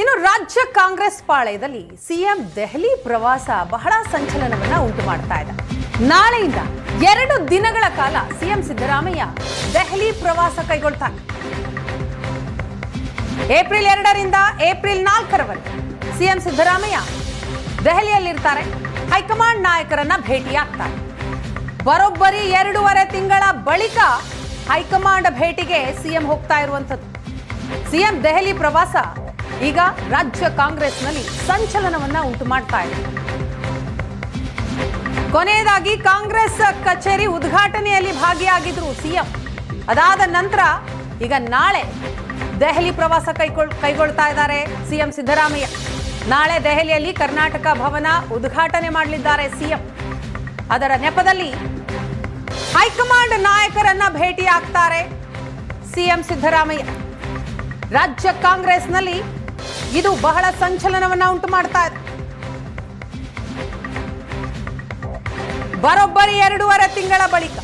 ಇನ್ನು ರಾಜ್ಯ ಕಾಂಗ್ರೆಸ್ ಪಾಳಯದಲ್ಲಿ ಸಿಎಂ ದೆಹಲಿ ಪ್ರವಾಸ ಬಹಳ ಸಂಚಲನವನ್ನ ಉಂಟು ಮಾಡ್ತಾ ಇದೆ. ನಾಳೆಯಿಂದ ಎರಡು ದಿನಗಳ ಕಾಲ ಸಿಎಂ ಸಿದ್ದರಾಮಯ್ಯ ದೆಹಲಿ ಪ್ರವಾಸ ಕೈಗೊಳ್ತಾರೆ. ಏಪ್ರಿಲ್ ಎರಡರಿಂದ ಏಪ್ರಿಲ್ ನಾಲ್ಕರವರೆಗೆ ಸಿಎಂ ಸಿದ್ದರಾಮಯ್ಯ ದೆಹಲಿಯಲ್ಲಿರ್ತಾರೆ. ಹೈಕಮಾಂಡ್ ನಾಯಕರನ್ನ ಭೇಟಿಯಾಗ್ತಾರೆ. ಬರೋಬ್ಬರಿ ಎರಡೂವರೆ ತಿಂಗಳ ಬಳಿಕ ಹೈಕಮಾಂಡ್ ಭೇಟಿಗೆ ಸಿಎಂ ಹೋಗ್ತಾ ಇರುವಂಥದ್ದು. ಸಿಎಂ ದೆಹಲಿ ಪ್ರವಾಸ ಈಗ ರಾಜ್ಯ ಕಾಂಗ್ರೆಸ್ನಲ್ಲಿ ಸಂಚಲನವನ್ನ ಉಂಟು ಮಾಡ್ತಾ ಇದೆ. ಕೊನೆಯದಾಗಿ ಕಾಂಗ್ರೆಸ್ ಕಚೇರಿ ಉದ್ಘಾಟನೆಯಲ್ಲಿ ಭಾಗಿಯಾಗಿದ್ರು ಸಿಎಂ. ಅದಾದ ನಂತರ ಈಗ ನಾಳೆ ದೆಹಲಿ ಪ್ರವಾಸ ಕೈಗೊಳ್, ಕೈಗೊಳ್ತಾ ಇದ್ದಾರೆ ಸಿಎಂ ಸಿದ್ದರಾಮಯ್ಯ. ನಾಳೆ ದೆಹಲಿಯಲ್ಲಿ ಕರ್ನಾಟಕ ಭವನ ಉದ್ಘಾಟನೆ ಮಾಡಲಿದ್ದಾರೆ ಸಿಎಂ. ಅದರ ನೆಪದಲ್ಲಿ ಹೈಕಮಾಂಡ್ ನಾಯಕರನ್ನ ಭೇಟಿಯಾಗ್ತಾರೆ ಸಿಎಂ ಸಿದ್ದರಾಮಯ್ಯ. ರಾಜ್ಯ ಕಾಂಗ್ರೆಸ್ನಲ್ಲಿ ಇದು ಬಹಳ ಸಂಚಲನವನ್ನ ಉಂಟು ಮಾಡ್ತಾ ಇದೆ. ಬರೋಬ್ಬರಿ ಎರಡೂವರೆ ತಿಂಗಳ ಬಳಿಕ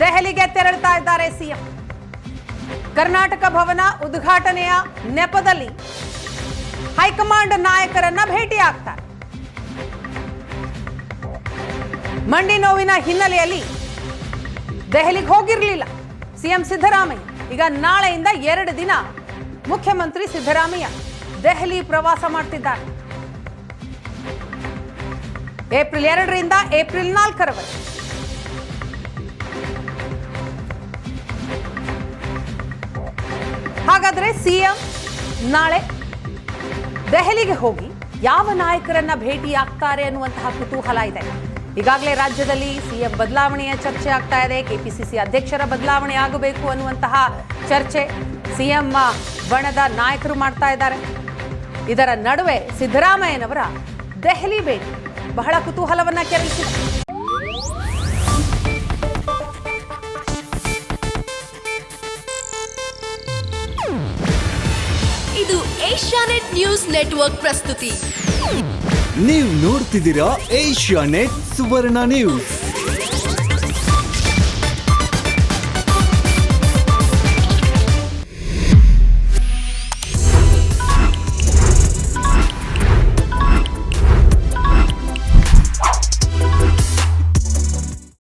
ದೆಹಲಿಗೆ ತೆರಳುತ್ತಾ ಇದ್ದಾರೆ ಸಿಎಂ. ಕರ್ನಾಟಕ ಭವನ ಉದ್ಘಾಟನೆಯ ನೆಪದಲ್ಲಿ ಹೈಕಮಾಂಡ್ ನಾಯಕರನ್ನ ಭೇಟಿಯಾಗ್ತಾರೆ. ಮಂಡಿ ನೋವಿನ ಹಿನ್ನೆಲೆಯಲ್ಲಿ ದೆಹಲಿಗೆ ಹೋಗಿರಲಿಲ್ಲ ಸಿಎಂ ಸಿದ್ದರಾಮಯ್ಯ. ಈಗ ನಾಳೆಯಿಂದ ಎರಡು ದಿನ ಮುಖ್ಯಮಂತ್ರಿ ಸಿದ್ದರಾಮಯ್ಯ. ದೆಹಲಿ ಪ್ರವಾಸ ಮಾಡ್ತಿದ್ದಾರೆ. ಏಪ್ರಿಲ್ ಎರಡರಿಂದ ಏಪ್ರಿಲ್ ನಾಲ್ಕರವರೆಗೆ ಹಾಗಾದ್ರೆ ಸಿಎಂ ನಾಳೆ ದೆಹಲಿಗೆ ಹೋಗಿ ಯಾವ ನಾಯಕರನ್ನ ಭೇಟಿಯಾಗ್ತಾರೆ ಅನ್ನುವಂತಹ ಕುತೂಹಲ ಇದೆ. ಈಗಾಗಲೇ ರಾಜ್ಯದಲ್ಲಿ ಸಿಎಂ ಬದಲಾವಣೆಯ ಚರ್ಚೆ ಆಗ್ತಾ ಇದೆ. ಕೆಪಿಸಿಸಿ ಅಧ್ಯಕ್ಷರ ಬದಲಾವಣೆ ಆಗಬೇಕು ಅನ್ನುವಂತಹ ಚರ್ಚೆ ಸಿಎಂ ಬಣದ ನಾಯಕರು ಮಾಡ್ತಾ ಇದ್ದಾರೆ. ಇದರ ನಡುವೆ ಸಿದ್ದರಾಮಯ್ಯನವರ ದೆಹಲಿ ಭೇಟಿ. ಬಹಳ ಕುತೂಹಲವನ್ನ ಕೆರಳಿಸಿದೆ ಇದು ಏಷ್ಯಾನೆಟ್ ನ್ಯೂಸ್ ನೆಟ್ವರ್ಕ್ ಪ್ರಸ್ತುತಿ. ನೀವು ನೋಡ್ತಿದ್ದೀರಾ ಏಷ್ಯಾ ನೆಟ್ ಸುವರ್ಣ ನ್ಯೂಸ್.